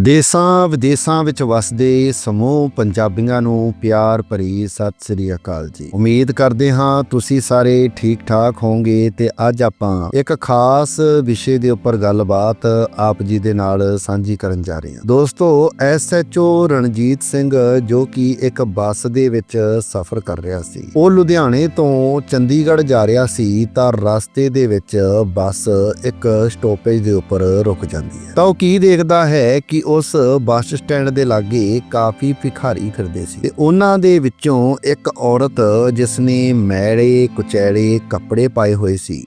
ਦੇਸਾਂ ਵਿਦੇਸਾਂ ਵਿੱਚ ਵਸਦੇ ਸਮੂਹ ਪੰਜਾਬੀਆਂ ਨੂੰ ਪਿਆਰ ਭਰੀ ਸਤਿ ਸ੍ਰੀ ਅਕਾਲ ਜੀ। ਉਮੀਦ ਕਰਦੇ ਹਾਂ ਤੁਸੀਂ ਸਾਰੇ ਠੀਕ ਠਾਕ ਹੋਵੋਗੇ ਤੇ ਅੱਜ ਆਪਾਂ ਇੱਕ ਖਾਸ ਵਿਸ਼ੇ ਦੇ ਉੱਪਰ ਗੱਲਬਾਤ ਆਪ ਜੀ ਦੇ ਨਾਲ ਸਾਂਝੀ ਕਰਨ ਜਾ ਰਹੇ ਹਾਂ। ਦੋਸਤੋ ਐਸਐਚਓ ਰਣਜੀਤ ਸਿੰਘ ਜੋ ਕਿ ਇੱਕ ਬੱਸ ਦੇ ਵਿੱਚ ਸਫ਼ਰ ਕਰ ਰਿਹਾ ਸੀ, ਉਹ ਲੁਧਿਆਣੇ ਤੋਂ ਚੰਡੀਗੜ੍ਹ ਜਾ ਰਿਹਾ ਸੀ ਤਾਂ ਰਸਤੇ ਦੇ ਵਿੱਚ ਬੱਸ ਇੱਕ ਸਟਾਪੇਜ ਦੇ ਉੱਪਰ ਰੁਕ ਜਾਂਦੀ ਹੈ। ਤਾਂ ਉਹ ਕੀ ਦੇਖਦਾ ਹੈ ਕਿ ਉਸ ਬੱਸ ਸਟੈਂਡ ਦੇ ਲਾਗੇ ਕਾਫੀ ਭਿਖਾਰੀ ਫਿਰਦੇ ਸੀ ਤੇ ਉਹਨਾਂ ਦੇ ਵਿੱਚੋਂ ਇੱਕ ਔਰਤ ਜਿਸ ਨੇ ਮੈਲੇ ਕੁਚੈਲੇ ਕੱਪੜੇ ਪਾਏ ਹੋਏ ਸੀ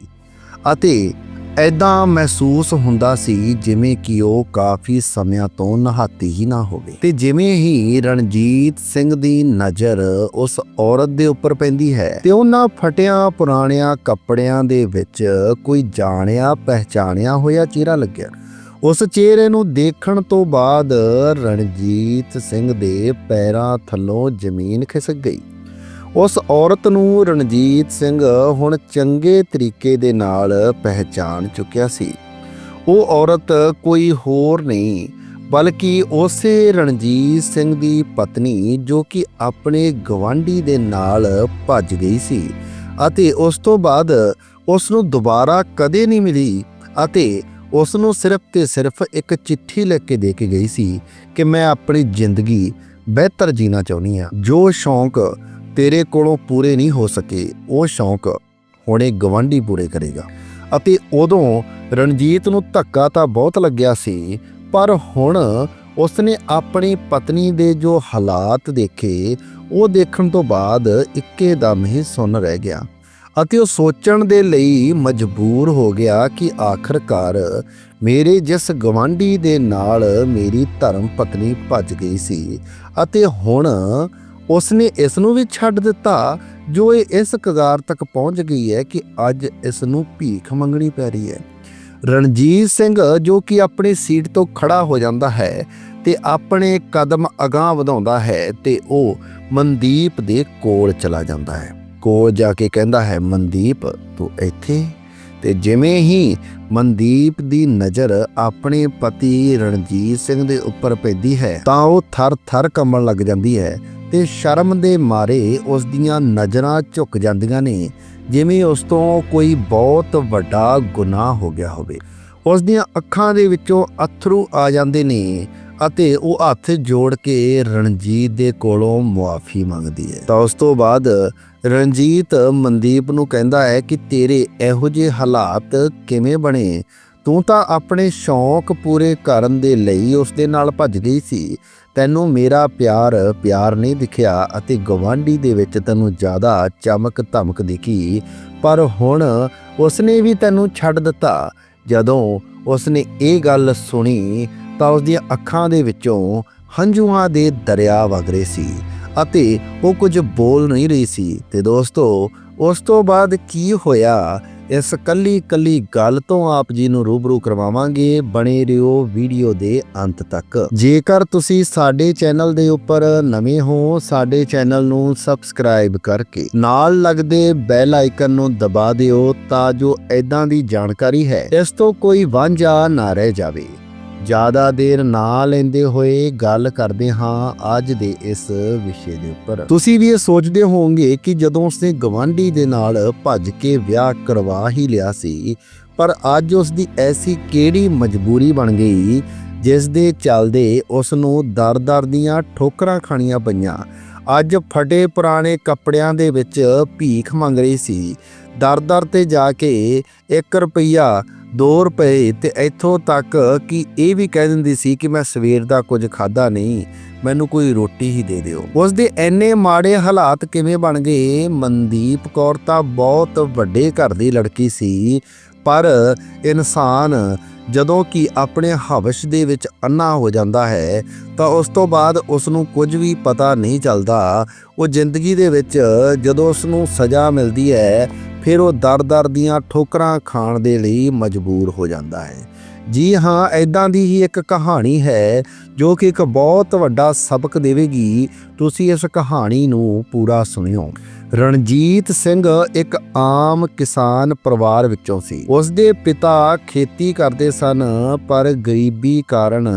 ਅਤੇ ਐਦਾਂ ਮਹਿਸੂਸ ਹੁੰਦਾ ਸੀ ਜਿਵੇਂ ਕਿ ਉਹ ਕਾਫੀ ਸਮਿਆਂ ਤੋਂ ਨਹਾਤੀ ਹੀ ਨਾ ਹੋਵੇ। ਤੇ ਜਿਵੇਂ ਹੀ ਰਣਜੀਤ ਸਿੰਘ ਦੀ ਨਜ਼ਰ ਉਸ ਔਰਤ ਦੇ ਉੱਪਰ ਪੈਂਦੀ ਹੈ ਤੇ ਉਹਨਾਂ ਫਟਿਆਂ ਪੁਰਾਣਿਆਂ ਕੱਪੜਿਆਂ ਦੇ ਵਿੱਚ ਕੋਈ ਜਾਣਿਆ, ਪਹਿਚਾਣਿਆ ਹੋਇਆ ਚਿਹਰਾ ਲੱਗਿਆ। ਉਸ ਚਿਹਰੇ ਨੂੰ ਦੇਖਣ ਤੋਂ ਬਾਅਦ ਰਣਜੀਤ ਸਿੰਘ ਦੇ ਪੈਰਾਂ ਥੱਲੋਂ ਜ਼ਮੀਨ ਖਿਸਕ ਗਈ। ਉਸ ਔਰਤ ਨੂੰ ਰਣਜੀਤ ਸਿੰਘ ਹੁਣ ਚੰਗੇ ਤਰੀਕੇ ਦੇ ਨਾਲ ਪਹਿਚਾਨ ਚੁੱਕਿਆ ਸੀ। ਉਹ ਔਰਤ ਕੋਈ ਹੋਰ ਨਹੀਂ, ਬਲਕਿ ਉਸੇ ਰਣਜੀਤ ਸਿੰਘ ਦੀ ਪਤਨੀ ਜੋ ਕਿ ਆਪਣੇ ਗਵਾਂਢੀ ਦੇ ਨਾਲ ਭੱਜ ਗਈ ਸੀ ਅਤੇ ਉਸ ਤੋਂ ਬਾਅਦ ਉਸ ਨੂੰ ਦੁਬਾਰਾ ਕਦੇ ਨਹੀਂ ਮਿਲੀ ਅਤੇ ਉਸ ਨੂੰ ਸਿਰਫ ਤੇ ਸਿਰਫ ਇੱਕ ਚਿੱਠੀ ਲਿਖ ਕੇ ਦੇ ਕੇ ਗਈ ਸੀ ਕਿ ਮੈਂ ਆਪਣੀ ਜ਼ਿੰਦਗੀ ਬਿਹਤਰ ਜੀਣਾ ਚਾਹੁੰਦੀ ਹਾਂ। ਜੋ ਸ਼ੌਂਕ ਤੇਰੇ ਕੋਲੋਂ ਪੂਰੇ ਨਹੀਂ ਹੋ ਸਕੇ, ਉਹ ਸ਼ੌਂਕ ਹੁਣੇ ਗਵਾਂਢੀ ਪੂਰੇ ਕਰੇਗਾ। ਅਤੇ ਉਦੋਂ ਰਣਜੀਤ ਨੂੰ ਧੱਕਾ ਤਾਂ ਬਹੁਤ ਲੱਗਿਆ ਸੀ, ਪਰ ਹੁਣ ਉਸਨੇ ਆਪਣੀ ਪਤਨੀ ਦੇ ਜੋ ਹਾਲਾਤ ਦੇਖੇ, ਉਹ ਦੇਖਣ ਤੋਂ ਬਾਅਦ ਇੱਕੇ ਦਮ ਹੀ ਸੁੰਨ ਰਹਿ ਗਿਆ। ਅਤੇ ਉਹ ਸੋਚਣ ਦੇ ਲਈ ਮਜਬੂਰ ਹੋ ਗਿਆ ਕਿ ਆਖਰਕਾਰ ਮੇਰੇ ਜਿਸ ਗਵਾਂਢੀ ਦੇ ਨਾਲ ਮੇਰੀ ਧਰਮ ਪਤਨੀ ਭੱਜ ਗਈ ਸੀ ਅਤੇ ਹੁਣ ਉਸਨੇ ਇਸ ਨੂੰ ਵੀ ਛੱਡ ਦਿੱਤਾ, ਜੋ ਇਹ ਇਸ ਕਗਾਰ ਤੱਕ ਪਹੁੰਚ ਗਈ ਹੈ ਕਿ ਅੱਜ ਇਸ ਨੂੰ ਭੀਖ ਮੰਗਣੀ ਪੈ ਰਹੀ ਹੈ। ਰਣਜੀਤ ਸਿੰਘ, ਜੋ ਕਿ ਆਪਣੀ ਸੀਟ ਤੋਂ ਖੜਾ ਹੋ ਜਾਂਦਾ ਹੈ ਤੇ ਆਪਣੇ ਕਦਮ ਅਗਾਹ ਵਧਾਉਂਦਾ ਹੈ ਤੇ ਉਹ ਮਨਦੀਪ ਦੇ ਕੋਲ ਚਲਾ ਜਾਂਦਾ ਹੈ। ਕੋਲ ਜਾ ਕੇ ਕਹਿੰਦਾ ਹੈ, ਮਨਦੀਪ, ਤੂੰ ਇੱਥੇ? ਤੇ ਜਿਵੇਂ ਹੀ ਮਨਦੀਪ ਦੀ ਨਜ਼ਰ ਆਪਣੇ ਪਤੀ ਰਣਜੀਤ ਸਿੰਘ ਦੇ ਉੱਪਰ ਪੈਂਦੀ ਹੈ, ਤਾਂ ਉਹ ਥਰ-ਥਰ ਕੰਬਣ ਲੱਗ ਜਾਂਦੀ ਹੈ ਤੇ ਸ਼ਰਮ ਦੇ ਮਾਰੇ ਉਸ ਦੀਆਂ ਨਜ਼ਰਾਂ ਝੁਕ ਜਾਂਦੀਆਂ ਨੇ, ਜਿਵੇਂ ਉਸ ਤੋਂ ਕੋਈ ਬਹੁਤ ਵੱਡਾ ਗੁਨਾਹ ਹੋ ਗਿਆ ਹੋਵੇ। ਉਸ ਦੀਆਂ ਅੱਖਾਂ ਦੇ ਵਿੱਚੋਂ ਅਥਰੂ ਆ ਜਾਂਦੇ ਨੇ ਅਤੇ ਉਹ ਹੱਥ ਜੋੜ ਕੇ ਰਣਜੀਤ ਦੇ ਕੋਲੋਂ ਮੁਆਫੀ ਮੰਗਦੀ ਹੈ। ਤਾਂ ਉਸ ਤੋਂ ਬਾਅਦ ਰਣਜੀਤ ਮਨਦੀਪ ਨੂੰ ਕਹਿੰਦਾ ਹੈ ਕਿ ਤੇਰੇ ਇਹੋ ਜਿਹੇ ਹਾਲਾਤ ਕਿਵੇਂ ਬਣੇ? ਤੂੰ ਤਾਂ ਆਪਣੇ ਸ਼ੌਂਕ ਪੂਰੇ ਕਰਨ ਦੇ ਲਈ ਉਸ ਦੇ ਨਾਲ ਭੱਜ ਗਈ ਸੀ। ਤੈਨੂੰ ਮੇਰਾ ਪਿਆਰ ਪਿਆਰ ਨਹੀਂ ਦਿਖਿਆ ਅਤੇ ਗਵਾਂਢੀ ਦੇ ਵਿੱਚ ਤੈਨੂੰ ਜ਼ਿਆਦਾ ਚਮਕ ਧਮਕ ਦਿਖੀ। ਪਰ ਹੁਣ ਉਸਨੇ ਵੀ ਤੈਨੂੰ ਛੱਡ ਦਿੱਤਾ। ਜਦੋਂ ਉਸਨੇ ਇਹ ਗੱਲ ਸੁਣੀ ਤਾਂ ਉਸ ਦੀਆਂ ਅੱਖਾਂ ਦੇ ਵਿੱਚੋਂ ਹੰਝੂਆਂ ਦੇ ਦਰਿਆ ਵਗ ਰਹੇ ਸੀ ਅਤੇ ਉਹ ਕੁਝ ਬੋਲ ਨਹੀਂ ਰਹੀ ਸੀ। ਤੇ ਦੋਸਤੋ, ਉਸ ਤੋਂ ਬਾਅਦ ਕੀ ਹੋਇਆ? ਇਸ ਕੱਲੀ ਕੱਲੀ ਗੱਲ ਤੋਂ ਆਪ ਜੀ ਨੂੰ ਰੂਬਰੂ ਕਰਵਾਵਾਂਗੇ ਬਣੇ ਰਹੋ ਵੀਡੀਓ ਦੇ ਅੰਤ ਤੱਕ। ਜੇਕਰ ਤੁਸੀਂ ਸਾਡੇ ਚੈਨਲ ਦੇ ਉੱਪਰ ਨਵੇਂ ਹੋ, ਸਾਡੇ ਚੈਨਲ ਨੂੰ ਸਬਸਕ੍ਰਾਈਬ ਕਰਕੇ ਨਾਲ ਲੱਗਦੇ ਬੈਲ ਆਈਕਨ ਨੂੰ ਦਬਾ ਦਿਓ ਤਾਂ ਜੋ ਐਦਾਂ ਦੀ ਜਾਣਕਾਰੀ ਹੈ, ਇਸ ਤੋਂ ਕੋਈ ਵਾਂਝਾ ਨਾ ਰਹਿ ਜਾਵੇ। ਜ਼ਿਆਦਾ ਦੇਰ ਨਾ ਲੈਂਦੇ ਹੋਏ ਗੱਲ ਕਰਦੇ ਹਾਂ ਅੱਜ ਦੇ ਇਸ ਵਿਸ਼ੇ ਦੇ ਉੱਪਰ। ਤੁਸੀਂ ਵੀ ਇਹ ਸੋਚਦੇ ਹੋਵੋਗੇ ਕਿ ਜਦੋਂ ਉਸਨੇ ਗਵਾਂਢੀ ਦੇ ਨਾਲ ਭੱਜ ਕੇ ਵਿਆਹ ਕਰਵਾ ਹੀ ਲਿਆ ਸੀ, ਪਰ ਅੱਜ ਉਸ ਦੀ ਐਸੀ ਕਿਹੜੀ ਮਜਬੂਰੀ ਬਣ ਗਈ ਜਿਸ ਦੇ ਚੱਲਦੇ ਉਸ ਨੂੰ ਦਰ-ਦਰ ਦੀਆਂ ਠੋਕਰਾਂ ਖਾਣੀਆਂ ਪਈਆਂ। ਅੱਜ ਫਟੇ ਪੁਰਾਣੇ ਕੱਪੜਿਆਂ ਦੇ ਵਿੱਚ ਭੀਖ ਮੰਗ ਰਹੀ ਸੀ। ਦਰ-ਦਰ ਤੇ ਜਾ ਕੇ 1 ਰੁਪਈਆ 2 ਰੁਪਏ ਤੇ ਇੱਥੋਂ ਤੱਕ ਕਿ ਇਹ ਵੀ ਕਹਿ ਦਿੰਦੀ ਸੀ ਕਿ ਮੈਂ ਸਵੇਰ ਦਾ ਕੁਝ ਖਾਦਾ ਨਹੀਂ, ਮੈਨੂੰ ਕੋਈ ਰੋਟੀ ਹੀ ਦੇ ਦਿਓ। ਉਸ ਦੇ ਐਨੇ ਮਾੜੇ ਹਾਲਾਤ ਕਿਵੇਂ ਬਣ ਗਏ? ਮਨਦੀਪ ਕੌਰ ਤਾਂ ਬਹੁਤ ਵੱਡੇ ਘਰ ਦੀ ਲੜਕੀ ਸੀ, ਪਰ ਇਨਸਾਨ ਜਦੋਂ ਕਿ ਆਪਣੇ ਹਵਸ਼ ਦੇ ਵਿੱਚ ਅੰਨਾ ਹੋ ਜਾਂਦਾ ਹੈ, ਤਾਂ ਉਸ ਤੋਂ ਬਾਅਦ ਉਸ ਨੂੰ ਕੁਝ ਵੀ ਪਤਾ ਨਹੀਂ ਚੱਲਦਾ। ਉਹ ਜ਼ਿੰਦਗੀ ਦੇ ਵਿੱਚ ਜਦੋਂ ਉਸ ਨੂੰ ਸਜ਼ਾ ਮਿਲਦੀ ਹੈ ਫਿਰ ਉਹ ਦਰ-ਦਰ ਦੀਆਂ ਠੋਕਰਾਂ ਖਾਣ ਦੇ ਲਈ ਮਜਬੂਰ ਹੋ ਜਾਂਦਾ ਹੈ। ਜੀ ਹਾਂ ਐਦਾਂ ਦੀ ਹੀ ਇੱਕ ਕਹਾਣੀ ਹੈ ਜੋ ਕਿ ਇੱਕ ਬਹੁਤ ਵੱਡਾ ਸਬਕ ਦੇਵੇਗੀ। ਤੁਸੀਂ ਇਸ ਕਹਾਣੀ ਨੂੰ ਪੂਰਾ ਸੁਣਿਓ। ਰਣਜੀਤ ਸਿੰਘ ਇੱਕ ਆਮ ਕਿਸਾਨ ਪਰਿਵਾਰ ਵਿੱਚੋਂ ਸੀ। ਉਸ ਦੇ ਪਿਤਾ ਖੇਤੀ ਕਰਦੇ ਸਨ, ਪਰ ਗਰੀਬੀ ਕਾਰਨ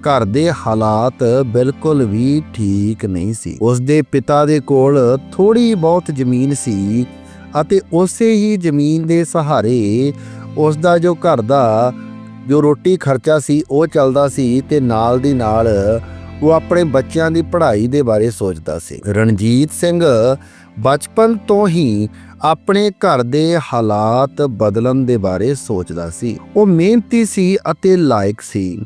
ਘਰ ਦੇ ਹਾਲਾਤ ਬਿਲਕੁਲ ਵੀ ਠੀਕ ਨਹੀਂ ਸੀ। ਉਸ ਦੇ ਪਿਤਾ ਦੇ ਕੋਲ ਥੋੜੀ ਬਹੁਤ ਜ਼ਮੀਨ ਸੀ ਅਤੇ ਉਸੇ ਹੀ ਜ਼ਮੀਨ ਦੇ ਸਹਾਰੇ ਉਸ ਦਾ ਜੋ ਘਰ ਦਾ ਜੋ ਰੋਟੀ ਖਰਚਾ ਸੀ, ਉਹ ਚੱਲਦਾ ਸੀ ਤੇ ਨਾਲ ਦੀ ਨਾਲ ਉਹ ਆਪਣੇ ਬੱਚਿਆਂ ਦੀ ਪੜ੍ਹਾਈ ਦੇ ਬਾਰੇ ਸੋਚਦਾ ਸੀ। ਰਣਜੀਤ ਸਿੰਘ ਬਚਪਨ ਤੋਂ ਹੀ ਆਪਣੇ ਘਰ ਦੇ ਹਾਲਾਤ ਬਦਲਣ ਦੇ ਬਾਰੇ ਸੋਚਦਾ ਸੀ। ਉਹ ਮਿਹਨਤੀ ਸੀ ਅਤੇ ਲਾਇਕ ਸੀ।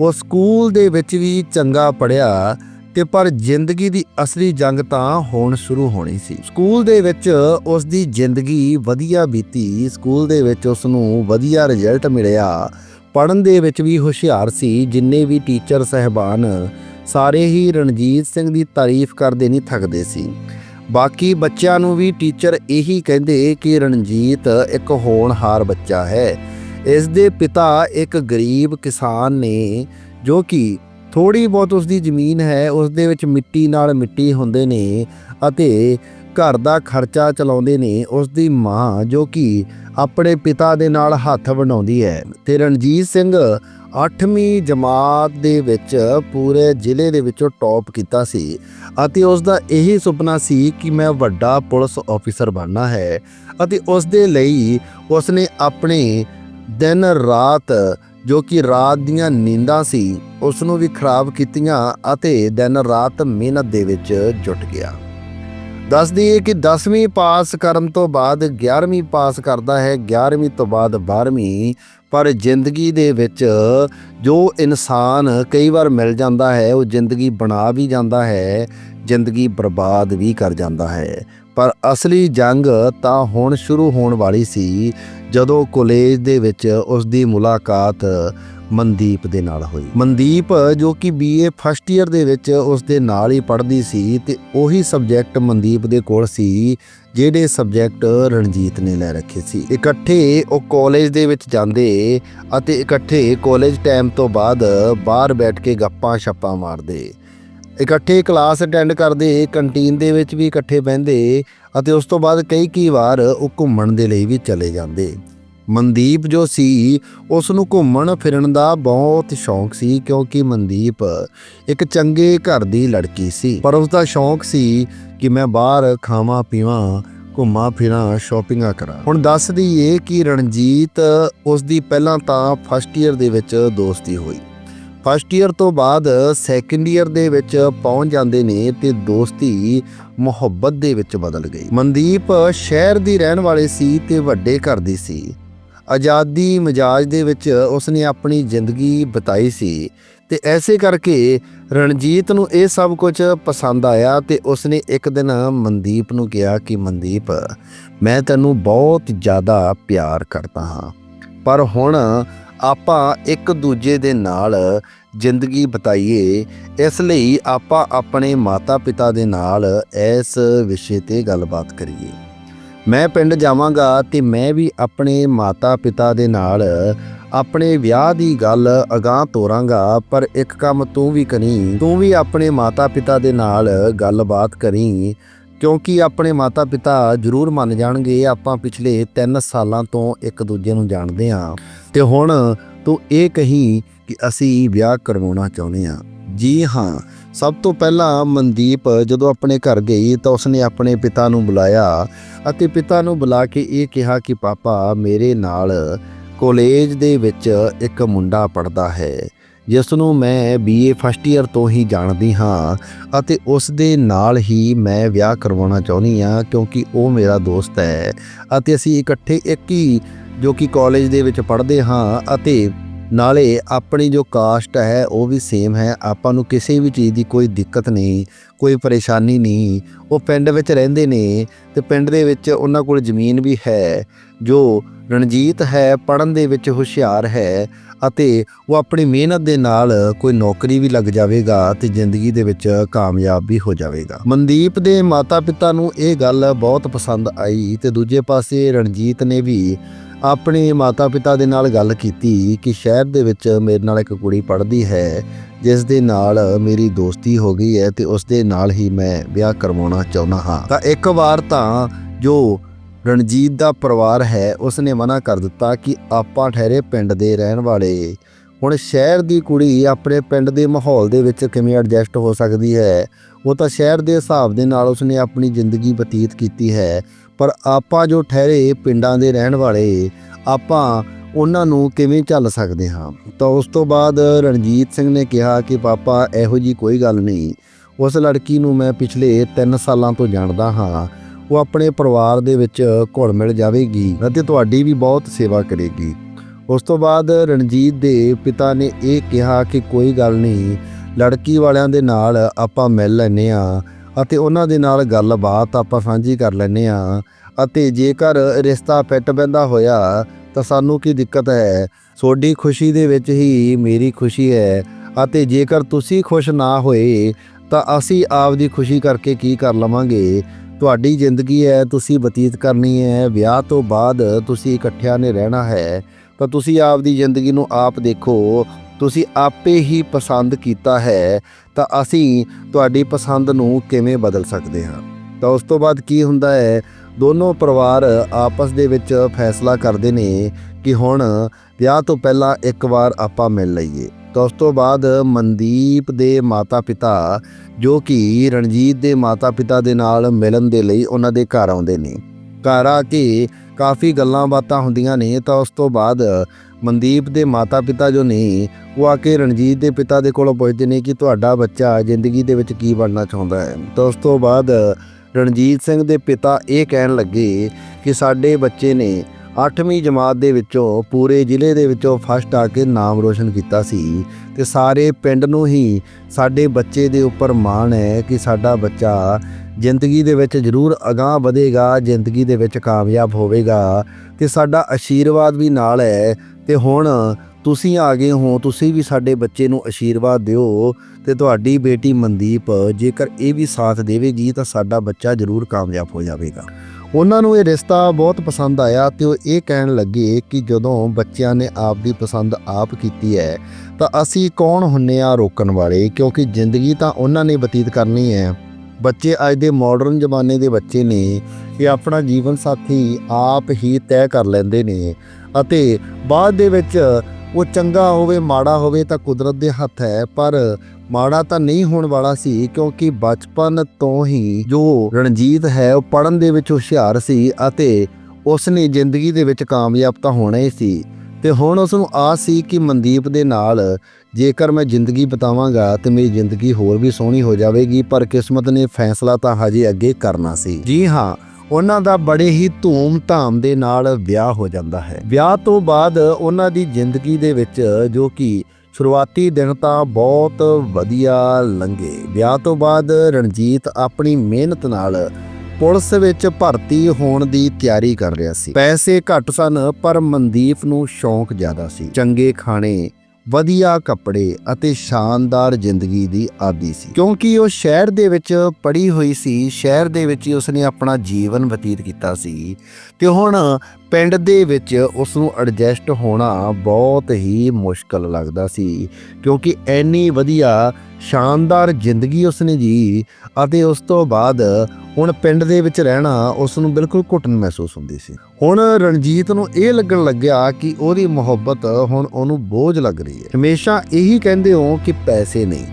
ਉਹ ਸਕੂਲ ਦੇ ਵਿੱਚ ਵੀ ਚੰਗਾ ਪੜ੍ਹਿਆ ਤੇ ਪਰ ਜ਼ਿੰਦਗੀ ਦੀ ਅਸਲੀ ਜੰਗ ਤਾਂ ਹੋਣ ਸ਼ੁਰੂ ਹੋਣੀ ਸੀ। ਸਕੂਲ ਦੇ ਵਿੱਚ ਉਸ ਦੀ ਜ਼ਿੰਦਗੀ ਵਧੀਆ ਬੀਤੀ। ਸਕੂਲ ਦੇ ਵਿੱਚ ਉਸ ਨੂੰ ਵਧੀਆ ਰਿਜ਼ਲਟ ਮਿਲਿਆ। ਪੜਨ ਦੇ ਵਿੱਚ ਵੀ ਹੁਸ਼ਿਆਰ ਸੀ। ਜਿੰਨੇ ਵੀ ਟੀਚਰ ਸਹਿਬਾਨ, ਸਾਰੇ ਹੀ ਰਣਜੀਤ ਸਿੰਘ ਦੀ ਤਾਰੀਫ ਕਰਦੇ ਨਹੀਂ ਥੱਕਦੇ ਸੀ। ਬਾਕੀ ਬੱਚਿਆਂ ਨੂੰ ਵੀ ਟੀਚਰ ਇਹੀ ਕਹਿੰਦੇ ਕਿ ਰਣਜੀਤ ਇੱਕ ਹੋਣਹਾਰ ਬੱਚਾ ਹੈ। ਇਸ ਦੇ ਪਿਤਾ ਇੱਕ ਗਰੀਬ ਕਿਸਾਨ ਨੇ ਜੋ ਕਿ ਥੋੜੀ ਬਹੁਤ ਉਸ ਦੀ ਜ਼ਮੀਨ ਹੈ ਉਸ ਦੇ ਵਿੱਚ ਮਿੱਟੀ ਨਾਲ ਮਿੱਟੀ ਹੁੰਦੇ ਨੇ ਅਤੇ ਘਰ ਦਾ ਖਰਚਾ ਚਲਾਉਂਦੇ ਨੇ ਉਸ ਦੀ ਮਾਂ, ਜੋ ਕਿ ਆਪਣੇ ਪਿਤਾ ਦੇ ਨਾਲ ਹੱਥ ਬਣਾਉਂਦੀ ਹੈ। ਤੇ ਰਣਜੀਤ ਸਿੰਘ 8ਵੀਂ ਜਮਾਤ ਦੇ ਵਿੱਚ ਪੂਰੇ ਜ਼ਿਲ੍ਹੇ ਦੇ ਵਿੱਚੋਂ ਟੌਪ ਕੀਤਾ ਸੀ ਅਤੇ ਉਸ ਦਾ ਇਹੀ ਸੁਪਨਾ ਸੀ ਕਿ ਮੈਂ ਵੱਡਾ ਪੁਲਿਸ ਅਫੀਸਰ ਬਣਨਾ ਹੈ ਅਤੇ ਉਸ ਦੇ ਲਈ ਉਸ ਨੇ ਆਪਣੇ ਦਿਨ ਰਾਤ ਜੋ ਕਿ ਰਾਤ ਦੀਆਂ ਨੀਂਦਾਂ ਸੀ ਉਸ ਨੂੰ ਵੀ ਖਰਾਬ ਕੀਤੀਆਂ ਅਤੇ ਦਿਨ ਰਾਤ ਮਿਹਨਤ ਦੇ ਵਿੱਚ ਜੁਟ ਗਿਆ। ਦੱਸ ਦਈਏ ਕਿ 10ਵੀਂ ਪਾਸ ਕਰਨ ਤੋਂ ਬਾਅਦ 11ਵੀਂ ਪਾਸ ਕਰਦਾ ਹੈ 11ਵੀਂ ਤੋਂ ਬਾਅਦ 12ਵੀਂ ਪਰ ਜ਼ਿੰਦਗੀ ਦੇ ਵਿੱਚ ਜੋ ਇਨਸਾਨ ਕਈ ਵਾਰ ਮਿਲ ਜਾਂਦਾ ਹੈ, ਉਹ ਜ਼ਿੰਦਗੀ ਬਣਾ ਵੀ ਜਾਂਦਾ ਹੈ, ਜ਼ਿੰਦਗੀ ਬਰਬਾਦ ਵੀ ਕਰ ਜਾਂਦਾ ਹੈ। ਪਰ ਅਸਲੀ ਜੰਗ ਤਾਂ ਹੁਣ ਸ਼ੁਰੂ ਹੋਣ ਵਾਲੀ ਸੀ, ਜਦੋਂ ਕਾਲਜ ਦੇ ਵਿੱਚ ਉਸ ਦੀ ਮੁਲਾਕਾਤ ਮਨਦੀਪ ਦੇ ਨਾਲ ਹੋਈ। ਮਨਦੀਪ, ਜੋ ਕਿ ਬੀਏ ਫਸਟ ਈਅਰ ਦੇ ਵਿੱਚ ਉਸ ਦੇ ਨਾਲ ਹੀ ਪੜ੍ਹਦੀ ਸੀ ਤੇ ਉਹੀ ਸਬਜੈਕਟ ਮਨਦੀਪ ਦੇ ਕੋਲ ਸੀ, ਜਿਹੜੇ ਸਬਜੈਕਟ ਰਣਜੀਤ ਨੇ ਲੈ ਰੱਖੇ ਸੀ। ਇਕੱਠੇ ਉਹ ਕਾਲਜ ਦੇ ਵਿੱਚ ਜਾਂਦੇ ਅਤੇ ਇਕੱਠੇ ਕਾਲਜ ਟਾਈਮ ਤੋਂ ਬਾਅਦ ਬਾਹਰ ਬੈਠ ਕੇ ਗੱਪਾਂ ਛੱਪਾਂ ਮਾਰਦੇ। ਇਕੱਠੇ ਕਲਾਸ ਅਟੈਂਡ ਕਰਦੇ, ਕੰਟੀਨ ਦੇ ਵਿੱਚ ਵੀ ਇਕੱਠੇ ਬਹਿੰਦੇ ਅਤੇ ਉਸ ਤੋਂ ਬਾਅਦ ਕਈ ਕਈ ਵਾਰ ਉਹ ਘੁੰਮਣ ਦੇ ਲਈ ਵੀ ਚਲੇ ਜਾਂਦੇ। ਮਨਦੀਪ ਜੋ ਸੀ, ਉਸ ਨੂੰ ਘੁੰਮਣ ਫਿਰਨ ਦਾ ਬਹੁਤ ਸ਼ੌਂਕ ਸੀ ਕਿਉਂਕਿ ਮਨਦੀਪ ਇੱਕ ਚੰਗੇ ਘਰ ਦੀ ਲੜਕੀ ਸੀ। ਪਰ ਉਸ ਦਾ ਸ਼ੌਂਕ ਸੀ ਕਿ ਮੈਂ ਬਾਹਰ ਖਾਵਾਂ, ਪੀਵਾਂ, ਘੁੰਮਾਂ, ਫਿਰਾਂ, ਸ਼ਾਪਿੰਗਾਂ ਕਰਾਂ। ਹੁਣ ਦੱਸ ਦਈਏ ਕਿ ਰਣਜੀਤ ਉਸ ਦੀ ਪਹਿਲਾਂ ਤਾਂ ਫਸਟ ਈਅਰ ਦੇ ਵਿੱਚ ਦੋਸਤੀ ਹੋਈ। ਫਸਟ ਈਅਰ ਤੋਂ ਬਾਅਦ ਸੈਕੰਡ ਈਅਰ ਦੇ ਵਿੱਚ ਪਹੁੰਚ ਜਾਂਦੇ ਨੇ ਤੇ ਦੋਸਤੀ ਮੁਹੱਬਤ ਦੇ ਵਿੱਚ ਬਦਲ ਗਈ। ਮਨਦੀਪ ਸ਼ਹਿਰ ਦੀ ਰਹਿਣ ਵਾਲੇ ਸੀ ਤੇ ਵੱਡੇ ਘਰ ਦੀ ਸੀ। ਆਜ਼ਾਦੀ ਮਜਾਜ ਦੇ ਵਿੱਚ ਉਸਨੇ ਆਪਣੀ ਜ਼ਿੰਦਗੀ ਬਿਤਾਈ ਸੀ ਤੇ ਐਸੇ ਕਰਕੇ ਰਣਜੀਤ ਨੂੰ ਇਹ ਸਭ ਕੁਝ ਪਸੰਦ ਆਇਆ ਤੇ ਉਸਨੇ ਇੱਕ ਦਿਨ ਮਨਦੀਪ ਨੂੰ ਕਿਹਾ ਕਿ ਮਨਦੀਪ, ਮੈਂ ਤੈਨੂੰ ਬਹੁਤ ਜ਼ਿਆਦਾ ਪਿਆਰ ਕਰਦਾ ਹਾਂ। ਪਰ ਹੁਣ ਆਪਾਂ ਇੱਕ ਦੂਜੇ ਦੇ ਨਾਲ ਜ਼ਿੰਦਗੀ ਬਤਾਈਏ, ਇਸ ਲਈ ਆਪਾਂ ਆਪਣੇ ਮਾਤਾ-ਪਿਤਾ ਦੇ ਨਾਲ ਇਸ ਵਿਸ਼ੇ ਤੇ ਗੱਲਬਾਤ ਕਰੀਏ। ਮੈਂ ਪਿੰਡ ਜਾਵਾਂਗਾ ਤੇ ਮੈਂ ਵੀ ਆਪਣੇ ਮਾਤਾ-ਪਿਤਾ ਦੇ ਨਾਲ ਆਪਣੇ ਵਿਆਹ ਦੀ ਗੱਲ ਅਗਾਹ ਤੋਰਾਂਗਾ, ਪਰ ਇੱਕ ਕੰਮ ਤੂੰ ਵੀ ਕਰੀ, ਤੂੰ ਵੀ ਆਪਣੇ ਮਾਤਾ-ਪਿਤਾ ਦੇ ਨਾਲ ਗੱਲਬਾਤ ਕਰੀ ਕਿਉਂਕਿ ਆਪਣੇ ਮਾਤਾ-ਪਿਤਾ ਜ਼ਰੂਰ ਮੰਨ ਜਾਣਗੇ, ਆਪਾਂ ਪਿਛਲੇ 3 ਸਾਲਾਂ ਤੋਂ ਇੱਕ ਦੂਜੇ ਨੂੰ ਜਾਣਦੇ ਹਾਂ। ਤੇ ਹੁਣ ਤੂੰ ਇਹ ਕਹੀ ਕਿ ਅਸੀਂ ਵਿਆਹ ਕਰਵਾਉਣਾ ਚਾਹੁੰਦੇ ਹਾਂ। ਜੀ ਹਾਂ, ਸਭ ਤੋਂ ਪਹਿਲਾਂ ਮਨਦੀਪ ਜਦੋਂ ਆਪਣੇ ਘਰ ਗਈ ਤਾਂ ਉਸਨੇ ਆਪਣੇ ਪਿਤਾ ਨੂੰ ਬੁਲਾਇਆ ਅਤੇ ਪਿਤਾ ਨੂੰ ਬੁਲਾ ਕੇ ਇਹ ਕਿਹਾ ਕਿ ਪਾਪਾ, ਮੇਰੇ ਨਾਲ ਕਾਲਜ ਦੇ ਵਿੱਚ ਇੱਕ ਮੁੰਡਾ ਪੜਦਾ ਹੈ। ਜਿਸ ਨੂੰ ਮੈਂ ਬੀਏ ਫਸਟ ਈਅਰ ਤੋਂ ਹੀ ਜਾਣਦੀ ਹਾਂ ਅਤੇ ਉਸ ਦੇ ਨਾਲ ਹੀ ਮੈਂ ਵਿਆਹ ਕਰਵਾਉਣਾ ਚਾਹੁੰਦੀ ਹਾਂ ਕਿਉਂਕਿ ਉਹ ਮੇਰਾ ਦੋਸਤ ਹੈ ਅਤੇ ਅਸੀਂ ਇਕੱਠੇ ਇੱਕ ਹੀ ਜੋ ਕਿ ਕਾਲਜ ਦੇ ਵਿੱਚ ਪੜ੍ਹਦੇ ਹਾਂ ਅਤੇ ਨਾਲੇ ਆਪਣੀ ਜੋ ਕਾਸਟ ਹੈ ਉਹ ਵੀ ਸੇਮ ਹੈ, ਆਪਾਂ ਨੂੰ ਕਿਸੇ ਵੀ ਚੀਜ਼ ਦੀ ਕੋਈ ਦਿੱਕਤ ਨਹੀਂ, ਕੋਈ ਪਰੇਸ਼ਾਨੀ ਨਹੀਂ। ਉਹ ਪਿੰਡ ਵਿੱਚ ਰਹਿੰਦੇ ਨੇ ਤੇ ਪਿੰਡ ਦੇ ਵਿੱਚ ਉਹਨਾਂ ਕੋਲ ਜ਼ਮੀਨ ਵੀ ਹੈ ਜੋ ਰਣਜੀਤ ਹੈ ਪੜਨ ਦੇ ਵਿੱਚ ਹੁਸ਼ਿਆਰ ਹੈ ਅਤੇ ਉਹ ਆਪਣੀ ਮਿਹਨਤ ਦੇ ਨਾਲ ਕੋਈ ਨੌਕਰੀ ਵੀ ਲੱਗ ਜਾਵੇਗਾ ਤੇ ਜ਼ਿੰਦਗੀ ਦੇ ਵਿੱਚ ਕਾਮਯਾਬ ਵੀ ਹੋ ਜਾਵੇਗਾ। ਮਨਦੀਪ ਦੇ ਮਾਤਾ-ਪਿਤਾ ਨੂੰ ਇਹ ਗੱਲ ਬਹੁਤ ਪਸੰਦ ਆਈ ਤੇ ਦੂਜੇ ਪਾਸੇ ਰਣਜੀਤ ਨੇ ਵੀ ਆਪਣੇ ਮਾਤਾ-ਪਿਤਾ ਦੇ ਨਾਲ ਗੱਲ ਕੀਤੀ ਕਿ ਸ਼ਹਿਰ ਦੇ ਵਿੱਚ ਮੇਰੇ ਨਾਲ ਇੱਕ ਕੁੜੀ ਪੜ੍ਹਦੀ ਹੈ, ਜਿਸ ਦੇ ਨਾਲ ਮੇਰੀ ਦੋਸਤੀ ਹੋ ਗਈ ਹੈ ਤੇ ਉਸ ਦੇ ਨਾਲ ਹੀ ਮੈਂ ਵਿਆਹ ਕਰਵਾਉਣਾ ਚਾਹੁੰਦਾ ਹਾਂ। ਤਾਂ ਇੱਕ ਵਾਰ ਤਾਂ ਜੋ ਰਣਜੀਤ ਦਾ ਪਰਿਵਾਰ ਹੈ ਉਸ ਨੇ ਮਨਾ ਕਰ ਦਿੱਤਾ ਕਿ ਆਪਾਂ ਠਹਿਰੇ ਪਿੰਡ ਦੇ ਰਹਿਣ ਵਾਲੇ। ਹੁਣ ਸ਼ਹਿਰ ਦੀ ਕੁੜੀ ਆਪਣੇ ਪਿੰਡ ਦੇ ਮਾਹੌਲ ਦੇ ਵਿੱਚ ਕਿਵੇਂ ਐਡਜਸਟ ਹੋ ਸਕਦੀ ਹੈ? ਉਹ ਤਾਂ ਸ਼ਹਿਰ ਦੇ ਹਿਸਾਬ ਦੇ ਨਾਲ ਉਸਨੇ ਆਪਣੀ ਜ਼ਿੰਦਗੀ ਬਤੀਤ ਕੀਤੀ ਹੈ। ਪਰ ਆਪਾਂ ਜੋ ਠਹਿਰੇ ਪਿੰਡਾਂ ਦੇ ਰਹਿਣ ਵਾਲੇ, ਆਪਾਂ ਉਹਨਾਂ ਨੂੰ ਕਿਵੇਂ ਚੱਲ ਸਕਦੇ ਹਾਂ? ਤਾਂ ਉਸ ਤੋਂ ਬਾਅਦ ਰਣਜੀਤ ਸਿੰਘ ਨੇ ਕਿਹਾ ਕਿ, ਪਾਪਾ, ਇਹੋ ਜੀ ਕੋਈ ਗੱਲ ਨਹੀਂ। ਉਸ ਲੜਕੀ ਨੂੰ ਮੈਂ ਪਿਛਲੇ 3 ਸਾਲਾਂ ਤੋਂ ਜਾਣਦਾ ਹਾਂ। ਉਹ ਆਪਣੇ ਪਰਿਵਾਰ ਦੇ ਵਿੱਚ ਘੁਲ ਮਿਲ ਜਾਵੇਗੀ ਅਤੇ ਤੁਹਾਡੀ ਵੀ ਬਹੁਤ ਸੇਵਾ ਕਰੇਗੀ। ਉਸ ਤੋਂ ਬਾਅਦ ਰਣਜੀਤ ਦੇ ਪਿਤਾ ਨੇ ਇਹ ਕਿਹਾ ਕਿ ਕੋਈ ਗੱਲ ਨਹੀਂ, ਲੜਕੀ ਵਾਲਿਆਂ ਦੇ ਨਾਲ ਆਪਾਂ ਮਿਲ ਲੈਨੇ ਆ ਅਤੇ ਉਹਨਾਂ ਦੇ ਨਾਲ ਗੱਲਬਾਤ ਆਪਾਂ ਸਾਂਝੀ ਕਰ ਲੈਨੇ ਆ ਅਤੇ ਜੇਕਰ ਰਿਸ਼ਤਾ ਪਿੱਟ ਪੈਂਦਾ ਹੋਇਆ ਤਾਂ ਸਾਨੂੰ ਕੀ ਦਿੱਕਤ ਹੈ? ਤੁਹਾਡੀ ਖੁਸ਼ੀ ਦੇ ਵਿੱਚ ਹੀ ਮੇਰੀ ਖੁਸ਼ੀ ਹੈ ਅਤੇ ਜੇਕਰ ਤੁਸੀਂ ਖੁਸ਼ ਨਾ ਹੋਏ ਤਾਂ ਅਸੀਂ ਆਪ ਦੀ ਖੁਸ਼ੀ ਕਰਕੇ ਕੀ ਕਰ ਲਵਾਂਗੇ? ਤੁਹਾਡੀ ਜ਼ਿੰਦਗੀ ਹੈ, ਤੁਸੀਂ ਬਤੀਤ ਕਰਨੀ ਹੈ, ਵਿਆਹ ਤੋਂ ਬਾਅਦ ਤੁਸੀਂ ਇਕੱਠਿਆਂ ਨੇ ਰਹਿਣਾ ਹੈ, ਤਾਂ ਤੁਸੀਂ ਆਪਦੀ ਜ਼ਿੰਦਗੀ ਨੂੰ ਆਪ ਦੇਖੋ, ਤੁਸੀਂ ਆਪੇ ਹੀ ਪਸੰਦ ਕੀਤਾ ਹੈ, ਤਾਂ ਅਸੀਂ ਤੁਹਾਡੀ ਪਸੰਦ ਨੂੰ ਕਿਵੇਂ ਬਦਲ ਸਕਦੇ ਹਾਂ? ਤਾਂ ਉਸ ਤੋਂ ਬਾਅਦ ਕੀ ਹੁੰਦਾ ਹੈ, ਦੋਨੋਂ ਪਰਿਵਾਰ ਆਪਸ ਦੇ ਵਿੱਚ ਫੈਸਲਾ ਕਰਦੇ ਨੇ ਕਿ ਹੁਣ ਵਿਆਹ ਤੋਂ ਪਹਿਲਾਂ ਇੱਕ ਵਾਰ ਆਪਾਂ ਮਿਲ ਲਈਏ। ਤਾਂ ਉਸ ਤੋਂ ਬਾਅਦ ਮਨਦੀਪ ਦੇ ਮਾਤਾ-ਪਿਤਾ, ਜੋ ਕਿ ਰਣਜੀਤ ਦੇ ਮਾਤਾ-ਪਿਤਾ ਦੇ ਨਾਲ ਮਿਲਣ ਦੇ ਲਈ ਉਹਨਾਂ ਦੇ ਘਰ ਆਉਂਦੇ ਨੇ। ਘਰ ਆ ਕੇ ਕਾਫੀ ਗੱਲਾਂ ਬਾਤਾਂ ਹੁੰਦੀਆਂ ਨੇ, ਤਾਂ ਉਸ ਤੋਂ ਬਾਅਦ ਮਨਦੀਪ ਦੇ ਮਾਤਾ-ਪਿਤਾ ਜੋ ਨੇ, ਉਹ ਆ ਕੇ ਰਣਜੀਤ ਦੇ ਪਿਤਾ ਦੇ ਕੋਲੋਂ ਪੁੱਛਦੇ ਨੇ ਕਿ ਤੁਹਾਡਾ ਬੱਚਾ ਜ਼ਿੰਦਗੀ ਦੇ ਵਿੱਚ ਕੀ ਬਣਨਾ ਚਾਹੁੰਦਾ ਹੈ। ਤਾਂ ਉਸ ਤੋਂ ਬਾਅਦ ਰਣਜੀਤ ਸਿੰਘ ਦੇ ਪਿਤਾ ਇਹ ਕਹਿਣ ਲੱਗੇ ਕਿ ਸਾਡੇ ਬੱਚੇ ਨੇ 8ਵੀਂ ਜਮਾਤ ਦੇ ਵਿੱਚੋਂ ਪੂਰੇ ਜ਼ਿਲ੍ਹੇ ਦੇ ਵਿੱਚੋਂ ਫਸਟ ਆ ਕੇ ਨਾਮ ਰੋਸ਼ਨ ਕੀਤਾ ਸੀ ਤੇ ਸਾਰੇ ਪਿੰਡ ਨੂੰ ਹੀ ਸਾਡੇ ਬੱਚੇ ਦੇ ਉੱਪਰ ਮਾਣ ਹੈ ਕਿ ਸਾਡਾ ਬੱਚਾ ਜ਼ਿੰਦਗੀ ਦੇ ਵਿੱਚ ਜ਼ਰੂਰ ਅਗਾਹ ਵਧੇਗਾ, ਜ਼ਿੰਦਗੀ ਦੇ ਵਿੱਚ ਕਾਮਯਾਬ ਹੋਵੇਗਾ ਤੇ ਸਾਡਾ ਆਸ਼ੀਰਵਾਦ ਵੀ ਨਾਲ ਹੈ ਤੇ ਹੁਣ ਤੁਸੀਂ ਆ ਗਏ ਹੋ, ਤੁਸੀਂ ਵੀ ਸਾਡੇ ਬੱਚੇ ਨੂੰ ਆਸ਼ੀਰਵਾਦ ਦਿਓ ਤੇ ਤੁਹਾਡੀ ਬੇਟੀ ਮਨਦੀਪ ਜੇਕਰ ਇਹ ਵੀ ਸਾਥ ਦੇਵੇਗੀ ਤਾਂ ਸਾਡਾ ਬੱਚਾ ਜ਼ਰੂਰ ਕਾਮਯਾਬ ਹੋ ਜਾਵੇਗਾ। ਉਹਨਾਂ ਨੂੰ ਇਹ ਰਿਸ਼ਤਾ ਬਹੁਤ ਪਸੰਦ ਆਇਆ ਤੇ ਉਹ ਇਹ ਕਹਿਣ ਲੱਗੇ ਕਿ ਜਦੋਂ ਬੱਚਿਆਂ ਨੇ ਆਪ ਦੀ ਪਸੰਦ ਆਪ ਕੀਤੀ ਹੈ, ਤਾਂ ਅਸੀਂ ਕੌਣ ਹੁੰਨੇ ਆ ਰੋਕਣ ਵਾਲੇ? ਕਿਉਂਕਿ ਜ਼ਿੰਦਗੀ ਤਾਂ ਉਹਨਾਂ ਨੇ ਬਤੀਤ ਕਰਨੀ ਹੈ। ਬੱਚੇ ਅੱਜ ਦੇ ਮਾਡਰਨ ਜ਼ਮਾਨੇ ਦੇ ਬੱਚੇ ਨੇ, ਇਹ ਆਪਣਾ ਜੀਵਨ ਸਾਥੀ ਆਪ ਹੀ ਤੈਅ ਕਰ ਲੈਂਦੇ ਨੇ ਅਤੇ ਬਾਅਦ ਦੇ ਵਿੱਚ ਉਹ ਚੰਗਾ ਹੋਵੇ, ਮਾੜਾ ਹੋਵੇ ਤਾਂ ਕੁਦਰਤ ਦੇ ਹੱਥ ਹੈ, ਪਰ ਮਾੜਾ ਤਾਂ ਨਹੀਂ ਹੋਣ ਵਾਲਾ ਸੀ, ਕਿਉਂਕਿ ਬਚਪਨ ਤੋਂ ਹੀ ਜੋ ਰਣਜੀਤ ਹੈ, ਉਹ ਪੜਨ ਦੇ ਵਿੱਚ ਹੁਸ਼ਿਆਰ ਸੀ ਅਤੇ ਉਸ ਨੇ ਜ਼ਿੰਦਗੀ ਦੇ ਵਿੱਚ ਕਾਮਯਾਬ ਤਾਂ ਹੋਣਾ ਹੀ ਸੀ। ਤੇ ਹੁਣ ਉਸ ਨੂੰ ਆਸ ਸੀ ਕਿ ਮਨਦੀਪ ਦੇ ਨਾਲ ਜੇਕਰ ਮੈਂ ਜ਼ਿੰਦਗੀ ਬਤਾਵਾਂਗਾ ਤੇ ਮੇਰੀ ਜ਼ਿੰਦਗੀ ਹੋਰ ਵੀ ਸੋਹਣੀ ਹੋ ਜਾਵੇਗੀ, ਪਰ ਕਿਸਮਤ ਨੇ ਫੈਸਲਾ ਤਾਂ ਹਜੇ ਅੱਗੇ ਕਰਨਾ ਸੀ। ਜੀ ਹਾਂ, ਉਹਨਾਂ ਦਾ ਬੜੇ ਹੀ ਧੂਮ-ਧਾਮ ਦੇ ਨਾਲ ਵਿਆਹ ਹੋ ਜਾਂਦਾ ਹੈ। ਵਿਆਹ ਤੋਂ ਬਾਅਦ ਉਹਨਾਂ ਦੀ ਜ਼ਿੰਦਗੀ ਦੇ ਵਿੱਚ ਜੋ ਕਿ ਸ਼ੁਰੂਆਤੀ ਦਿਨ ਤਾਂ ਬਹੁਤ ਵਧੀਆ ਲੰਘੇ। ਵਿਆਹ ਤੋਂ ਬਾਅਦ ਰਣਜੀਤ ਆਪਣੀ ਮਿਹਨਤ ਨਾਲ ਪੁਲਿਸ ਵਿੱਚ ਭਰਤੀ ਹੋਣ ਦੀ ਤਿਆਰੀ ਕਰ ਰਿਹਾ ਸੀ। ਪੈਸੇ ਘੱਟ ਸਨ, ਪਰ ਮਨਦੀਪ ਨੂੰ ਸ਼ੌਂਕ ਜ਼ਿਆਦਾ ਸੀ। ਚੰਗੇ ਖਾਣੇ, ਵਧੀਆ ਕੱਪੜੇ ਅਤੇ ਸ਼ਾਨਦਾਰ ਜ਼ਿੰਦਗੀ ਦੀ ਆਦੀ ਸੀ। ਕਿਉਂਕਿ ਉਹ ਸ਼ਹਿਰ ਦੇ ਵਿੱਚ ਪੜੀ ਹੋਈ ਸੀ, ਸ਼ਹਿਰ ਦੇ ਵਿੱਚ ਹੀ ਉਸਨੇ ਆਪਣਾ ਜੀਵਨ ਬਤੀਤ ਕੀਤਾ ਸੀ। ਤੇ ਹੁਣ ਪਿੰਡ ਦੇ ਵਿੱਚ ਉਸ ਨੂੰ ਐਡਜਸਟ ਹੋਣਾ ਬਹੁਤ ਹੀ ਮੁਸ਼ਕਲ ਲੱਗਦਾ ਸੀ, ਕਿਉਂਕਿ ਐਨੀ ਵਧੀਆ, ਸ਼ਾਨਦਾਰ ਜ਼ਿੰਦਗੀ ਉਸਨੇ ਜੀ ਅਤੇ ਉਸ ਤੋਂ ਬਾਅਦ ਹੁਣ ਪਿੰਡ ਦੇ ਵਿੱਚ ਰਹਿਣਾ ਉਸ ਨੂੰ ਬਿਲਕੁਲ ਘੁੱਟਣ ਮਹਿਸੂਸ ਹੁੰਦੀ ਸੀ। ਹੁਣ ਰਣਜੀਤ ਨੂੰ ਇਹ ਲੱਗਣ ਲੱਗਿਆ ਕਿ ਉਹਦੀ ਮੁਹੱਬਤ ਹੁਣ ਉਹਨੂੰ ਬੋਝ ਲੱਗ ਰਹੀ ਹੈ। ਹਮੇਸ਼ਾ ਇਹੀ ਕਹਿੰਦੇ ਹੋ ਕਿ ਪੈਸੇ ਨਹੀਂ।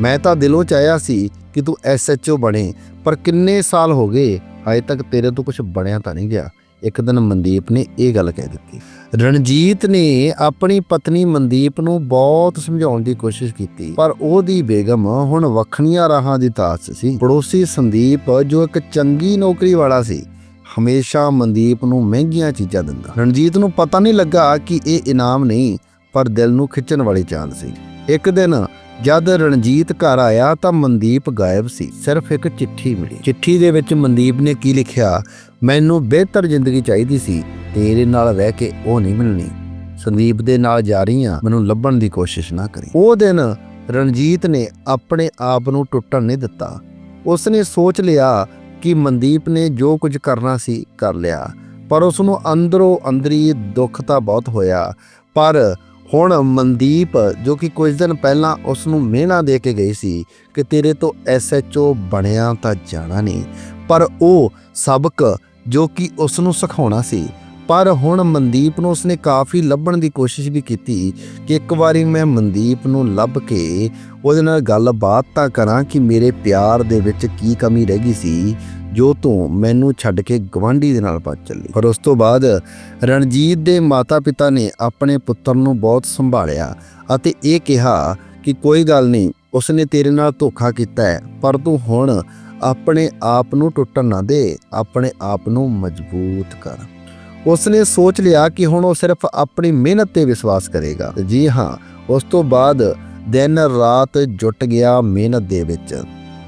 ਮੈਂ ਤਾਂ ਦਿਲੋਂ ਚਾਹਿਆ ਸੀ ਕਿ ਤੂੰ ਐਸਐਚਓ ਬਣੇ, ਪਰ ਕਿੰਨੇ ਸਾਲ ਹੋ ਗਏ ਅਜੇ ਤੱਕ ਤੇਰੇ ਤੋਂ ਕੁਝ ਬਣਿਆ ਤਾਂ ਨਹੀਂ ਗਿਆ। ਇੱਕ ਦਿਨ ਮਨਦੀਪ ਨੇ ਇਹ ਗੱਲ ਕਹਿ ਦਿੱਤੀ। ਰਣਜੀਤ ਨੇ ਆਪਣੀ ਪਤਨੀ ਮਨਦੀਪ ਨੂੰ ਬਹੁਤ ਸਮਝਾਉਣ ਦੀ ਕੋਸ਼ਿਸ਼ ਕੀਤੀ, ਪਰ ਉਹਦੀ ਬੇਗਮ ਹੁਣ ਵੱਖਣੀਆਂ ਰਾਹਾਂ ਦੀ ਤਾਸ ਸੀ। ਪੜੋਸੀ ਸੰਦੀਪ, ਜੋ ਇੱਕ ਚੰਗੀ ਨੌਕਰੀ ਵਾਲਾ ਸੀ, ਹਮੇਸ਼ਾ ਮਨਦੀਪ ਨੂੰ ਮਹਿੰਗੀਆਂ ਚੀਜ਼ਾਂ ਦਿੰਦਾ। ਰਣਜੀਤ ਨੂੰ ਪਤਾ ਨਹੀਂ ਲੱਗਾ ਕਿ ਇਹ ਇਨਾਮ ਨਹੀਂ, ਪਰ ਦਿਲ ਨੂੰ ਖਿੱਚਣ ਵਾਲੀ ਚਾਂਦ ਸੀ। ਇੱਕ ਦਿਨ ਜਦ ਰਣਜੀਤ ਘਰ ਆਇਆ ਤਾਂ ਮਨਦੀਪ ਗਾਇਬ ਸੀ। ਸਿਰਫ ਇੱਕ ਚਿੱਠੀ ਮਿਲੀ। ਚਿੱਠੀ ਦੇ ਵਿੱਚ ਮਨਦੀਪ ਨੇ ਕੀ ਲਿਖਿਆ? ਮੈਨੂੰ ਬਿਹਤਰ ਜ਼ਿੰਦਗੀ ਚਾਹੀਦੀ ਸੀ। ਤੇਰੇ ਨਾਲ ਰਹਿ ਕੇ ਉਹ ਨਹੀਂ ਮਿਲਣੀ। ਸੰਦੀਪ ਦੇ ਨਾਲ ਜਾ ਰਹੀ ਹਾਂ ਮੈਨੂੰ ਲੱਭਣ ਦੀ ਕੋਸ਼ਿਸ਼ ਨਾ ਕਰੀ। ਉਹ ਦਿਨ ਰਣਜੀਤ ਨੇ ਆਪਣੇ ਆਪ ਨੂੰ ਟੁੱਟਣ ਨਹੀਂ ਦਿੱਤਾ। ਉਸ ਨੇ ਸੋਚ ਲਿਆ ਕਿ ਮਨਦੀਪ ਨੇ ਜੋ ਕੁਝ ਕਰਨਾ ਸੀ ਕਰ ਲਿਆ। ਪਰ ਉਸ ਨੂੰ ਅੰਦਰੋਂ ਅੰਦਰੀ ਦੁੱਖ ਤਾਂ ਬਹੁਤ ਹੋਇਆ। ਪਰ ਹੁਣ ਮਨਦੀਪ, ਜੋ ਕਿ ਕੁਝ ਦਿਨ ਪਹਿਲਾਂ ਉਸ ਨੂੰ ਮਿਹਣਾ ਦੇ ਕੇ ਗਈ ਸੀ ਕਿ ਤੇਰੇ ਤੋਂ ਐਸਐਚਓ ਬਣਿਆ ਤਾਂ ਜਾਣਾ ਨਹੀਂ, ਪਰ ਉਹ ਸਬਕ ਜੋ ਕਿ ਉਸ ਨੂੰ ਸਿਖਾਉਣਾ ਸੀ। ਪਰ ਹੁਣ ਮਨਦੀਪ ਨੂੰ ਉਸਨੇ ਕਾਫੀ ਲੱਭਣ ਦੀ ਕੋਸ਼ਿਸ਼ ਵੀ ਕੀਤੀ ਕਿ ਇੱਕ ਵਾਰੀ ਮੈਂ ਮਨਦੀਪ ਨੂੰ ਲੱਭ ਕੇ ਉਹਦੇ ਨਾਲ ਗੱਲਬਾਤ ਤਾਂ ਕਰਾਂ ਕਿ ਮੇਰੇ ਪਿਆਰ ਦੇ ਵਿੱਚ ਕੀ ਕਮੀ ਰਹਿ ਗਈ ਸੀ। ਜੋ ਤੂੰ ਮੈਨੂੰ ਛੱਡ ਕੇ ਗਵਾਂਢੀ ਦੇ ਨਾਲ ਭੱਜ ਚੱਲੀ। ਪਰ ਉਸ ਤੋਂ ਬਾਅਦ ਰਣਜੀਤ ਦੇ ਮਾਤਾ-ਪਿਤਾ ਨੇ ਆਪਣੇ ਪੁੱਤਰ ਨੂੰ ਬਹੁਤ ਸੰਭਾਲਿਆ ਅਤੇ ਇਹ ਕਿਹਾ ਕਿ ਕੋਈ ਗੱਲ ਨਹੀਂ, ਉਸਨੇ ਤੇਰੇ ਨਾਲ ਧੋਖਾ ਕੀਤਾ ਹੈ, ਪਰ ਤੂੰ ਹੁਣ ਆਪਣੇ ਆਪ ਨੂੰ ਟੁੱਟਣ ਨਾ ਦੇ, ਆਪਣੇ ਆਪ ਨੂੰ ਮਜ਼ਬੂਤ ਕਰ। ਉਸਨੇ ਸੋਚ ਲਿਆ ਕਿ ਹੁਣ ਉਹ ਸਿਰਫ ਆਪਣੀ ਮਿਹਨਤ ਤੇ ਵਿਸ਼ਵਾਸ ਕਰੇਗਾ। ਜੀ ਹਾਂ, ਉਸ ਤੋਂ ਬਾਅਦ ਦਿਨ ਰਾਤ ਜੁਟ ਗਿਆ ਮਿਹਨਤ ਦੇ ਵਿੱਚ।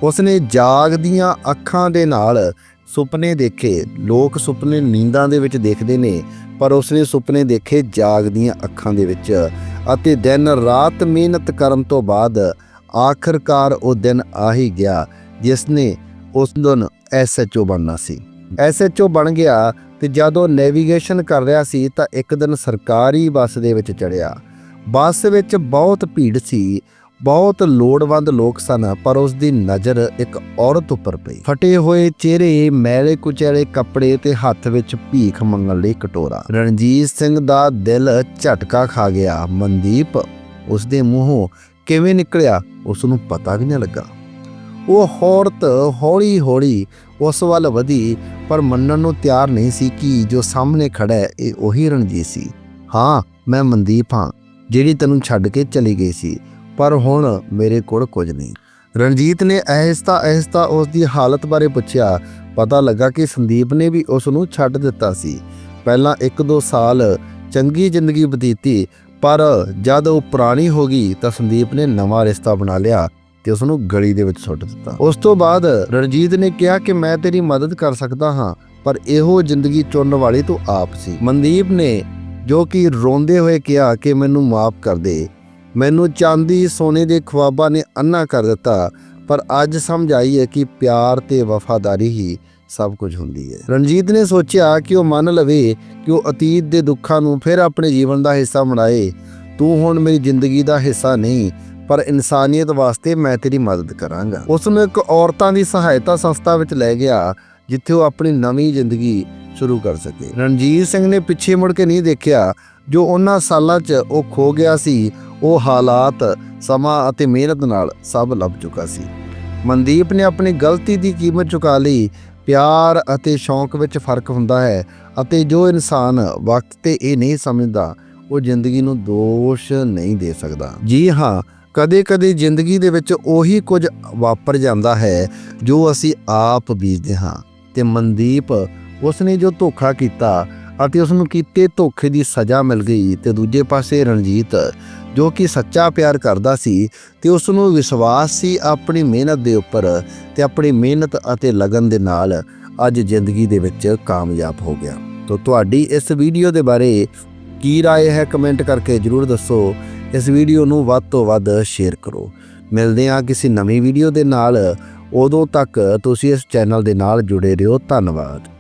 ਉਸਨੇ ਜਾਗਦੀਆਂ ਅੱਖਾਂ ਦੇ ਨਾਲ ਸੁਪਨੇ ਦੇਖੇ। ਲੋਕ ਸੁਪਨੇ ਨੀਂਦਾਂ ਦੇ ਵਿੱਚ ਦੇਖਦੇ ਨੇ, ਪਰ ਉਸਨੇ ਸੁਪਨੇ ਦੇਖੇ ਜਾਗ ਦੀਆਂ ਅੱਖਾਂ ਦੇ ਵਿੱਚ ਅਤੇ ਦਿਨ ਰਾਤ ਮਿਹਨਤ ਕਰਨ ਤੋਂ ਬਾਅਦ ਆਖਰਕਾਰ ਉਹ ਦਿਨ ਆ ਹੀ ਗਿਆ ਜਿਸ ਨੇ ਉਸ ਦਿਨ ਐਸਐਚਓ ਬਣਨਾ ਸੀ। ਐਸਐਚਓ ਬਣ ਗਿਆ ਤੇ ਜਦੋਂ ਨੈਵੀਗੇਸ਼ਨ ਕਰ ਰਿਹਾ ਸੀ ਤਾਂ ਇੱਕ ਦਿਨ ਸਰਕਾਰੀ ਬੱਸ ਦੇ ਵਿੱਚ ਚੜਿਆ ਬੱਸ ਵਿੱਚ ਬਹੁਤ ਭੀੜ ਸੀ ਬਹੁਤ ਲੋੜਵੰਦ ਲੋਕ ਸਨ, ਪਰ ਉਸ ਦੀ ਨਜ਼ਰ ਇੱਕ ਔਰਤ ਉੱਪਰ ਪਈ। ਫਟੇ ਹੋਏ ਚਿਹਰੇ, ਮੈਲੇ ਕੁਚੈਲੇ ਕੱਪੜੇ ਤੇ ਹੱਥ ਵਿੱਚ ਭੀਖ ਮੰਗਣ ਲਈ ਕਟੋਰਾ। ਰਣਜੀਤ ਸਿੰਘ ਦਾ ਦਿਲ ਝਟਕਾ ਖਾ ਗਿਆ। ਮਨਦੀਪ ਉਸ ਦੇ ਮੂੰਹੋਂ ਕਿਵੇਂ ਨਿਕਲਿਆ ਉਸ ਨੂੰ ਪਤਾ ਵੀ ਨਹੀਂ ਲੱਗਾ। ਉਹ ਔਰਤ ਹੌਲੀ ਹੌਲੀ ਉਸ ਵੱਲ ਵਧੀ, ਪਰ ਮੰਨਣ ਨੂੰ ਤਿਆਰ ਨਹੀਂ ਸੀ ਕਿ ਜੋ ਸਾਹਮਣੇ ਖੜਾ ਹੈ, ਇਹ ਉਹੀ ਰਣਜੀਤ ਸੀ। ਹਾਂ, ਮੈਂ ਮਨਦੀਪ ਹਾਂ, ਜਿਹੜੀ ਤੈਨੂੰ ਛੱਡ ਕੇ ਚਲੀ ਗਈ ਸੀ। ਪਰ ਹੁਣ ਮੇਰੇ ਕੋਲ ਕੁਝ ਨਹੀਂ। ਰਣਜੀਤ ਨੇ ਅਹਿਸਤਾ ਅਹਿਸਤਾ ਉਸ ਦੀ ਹਾਲਤ ਬਾਰੇ ਪੁੱਛਿਆ। ਪਤਾ ਲੱਗਾ ਕਿ ਸੰਦੀਪ ਨੇ ਵੀ ਉਸ ਨੂੰ ਛੱਡ ਦਿੱਤਾ ਸੀ। ਪਹਿਲਾਂ 1-2 ਸਾਲ ਚੰਗੀ ਜ਼ਿੰਦਗੀ ਬਤੀਤੀ, ਪਰ ਜਦ ਉਹ ਪੁਰਾਣੀ ਹੋ ਗਈ ਤਾਂ ਸੰਦੀਪ ਨੇ ਨਵਾਂ ਰਿਸ਼ਤਾ ਬਣਾ ਲਿਆ ਤੇ ਉਸ ਨੂੰ ਗਲੀ ਦੇ ਵਿੱਚ ਸੁੱਟ ਦਿੱਤਾ। ਉਸ ਤੋਂ ਬਾਅਦ ਰਣਜੀਤ ਨੇ ਕਿਹਾ ਕਿ ਮੈਂ ਤੇਰੀ ਮਦਦ ਕਰ ਸਕਦਾ ਹਾਂ, ਪਰ ਇਹੋ ਜ਼ਿੰਦਗੀ ਚੁਣਨ ਵਾਲੀ ਤੂੰ ਆਪ ਸੀ। ਮਨਦੀਪ ਨੇ ਜੋ ਕਿ ਰੋਂਦੇ ਹੋਏ ਕਿਹਾ ਕਿ ਮੈਨੂੰ ਮਾਫ ਕਰ ਦੇ। ਮੈਨੂੰ ਚਾਂਦੀ ਸੋਨੇ ਦੇ ਖਵਾਬਾਂ ਨੇ ਅੰਨਾ ਕਰ ਦਿੱਤਾ, ਪਰ ਅੱਜ ਸਮਝ ਆਈ ਹੈ ਕਿ ਪਿਆਰ ਤੇ ਵਫਾਦਾਰੀ ਹੀ ਸਭ ਕੁਝ ਹੁੰਦੀ ਹੈ। ਰਣਜੀਤ ਨੇ ਸੋਚਿਆ ਕਿ ਉਹ ਮੰਨ ਲਵੇ ਕਿ ਉਹ ਅਤੀਤ ਦੇ ਦੁੱਖਾਂ ਨੂੰ ਫਿਰ ਆਪਣੇ ਜੀਵਨ ਦਾ ਹਿੱਸਾ ਬਣਾਏ। ਤੂੰ ਹੁਣ ਮੇਰੀ ਜ਼ਿੰਦਗੀ ਦਾ ਹਿੱਸਾ ਨਹੀਂ, ਪਰ ਇਨਸਾਨੀਅਤ ਵਾਸਤੇ ਮੈਂ ਤੇਰੀ ਮਦਦ ਕਰਾਂਗਾ। ਉਸ ਨੂੰ ਇੱਕ ਔਰਤਾਂ ਦੀ ਸਹਾਇਤਾ ਸੰਸਥਾ ਵਿੱਚ ਲੈ ਗਿਆ, ਜਿੱਥੇ ਉਹ ਆਪਣੀ ਨਵੀਂ ਜ਼ਿੰਦਗੀ ਸ਼ੁਰੂ ਕਰ ਸਕੇ। ਰਣਜੀਤ ਸਿੰਘ ਨੇ ਪਿੱਛੇ ਮੁੜ ਕੇ ਨਹੀਂ ਦੇਖਿਆ ਜੋ ਉਹਨਾਂ ਸਾਲਾਂ 'ਚ ਉਹ ਖੋ ਗਿਆ ਸੀ, ਉਹ ਹਾਲਾਤ, ਸਮਾਂ ਅਤੇ ਮਿਹਨਤ ਨਾਲ ਸਭ ਲੱਭ ਚੁੱਕਾ ਸੀ। ਮਨਦੀਪ ਨੇ ਆਪਣੀ ਗਲਤੀ ਦੀ ਕੀਮਤ ਚੁਕਾ ਲਈ। ਪਿਆਰ ਅਤੇ ਸ਼ੌਂਕ ਵਿੱਚ ਫ਼ਰਕ ਹੁੰਦਾ ਹੈ ਅਤੇ ਜੋ ਇਨਸਾਨ ਵਕਤ ਤੇ ਇਹ ਨਹੀਂ ਸਮਝਦਾ, ਉਹ ਜ਼ਿੰਦਗੀ ਨੂੰ ਦੋਸ਼ ਨਹੀਂ ਦੇ ਸਕਦਾ। ਜੀ ਹਾਂ, ਕਦੇ-ਕਦੇ ਜ਼ਿੰਦਗੀ ਦੇ ਵਿੱਚ ਉਹੀ ਕੁਝ ਵਾਪਰ ਜਾਂਦਾ ਹੈ ਜੋ ਅਸੀਂ ਆਪ ਬੀਜਦੇ ਹਾਂ ਤੇ ਮਨਦੀਪ ਉਸਨੇ ਜੋ ਧੋਖਾ ਕੀਤਾ ਅਤੇ ਉਸ ਨੂੰ ਕੀਤੇ ਧੋਖੇ ਦੀ ਸਜ਼ਾ ਮਿਲ ਗਈ ਤੇ ਦੂਜੇ ਪਾਸੇ ਰਣਜੀਤ ਜੋ ਕਿ ਸੱਚਾ ਪਿਆਰ ਕਰਦਾ ਸੀ ਤੇ ਉਸ ਨੂੰ ਵਿਸ਼ਵਾਸ ਸੀ ਆਪਣੀ ਮਿਹਨਤ ਦੇ ਉੱਪਰ ਤੇ ਆਪਣੀ ਮਿਹਨਤ ਅਤੇ ਲਗਨ ਦੇ ਨਾਲ ਅੱਜ ਜ਼ਿੰਦਗੀ ਦੇ ਵਿੱਚ ਕਾਮਯਾਬ ਹੋ ਗਿਆ ਤੋਂ ਤੁਹਾਡੀ ਇਸ ਵੀਡੀਓ ਦੇ ਬਾਰੇ ਕੀ رائے ਹੈ ਕਮੈਂਟ ਕਰਕੇ ਜਰੂਰ ਦੱਸੋ ਇਸ ਵੀਡੀਓ ਨੂੰ ਵੱਧ ਤੋਂ ਵੱਧ ਸ਼ੇਅਰ ਕਰੋ ਮਿਲਦੇ ਹਾਂ ਕਿਸੇ ਨਵੀਂ ਵੀਡੀਓ ਦੇ ਨਾਲ ਉਦੋਂ ਤੱਕ ਤੁਸੀਂ ਇਸ ਚੈਨਲ ਦੇ ਨਾਲ ਜੁੜੇ ਰਹੋ ਧੰਨਵਾਦ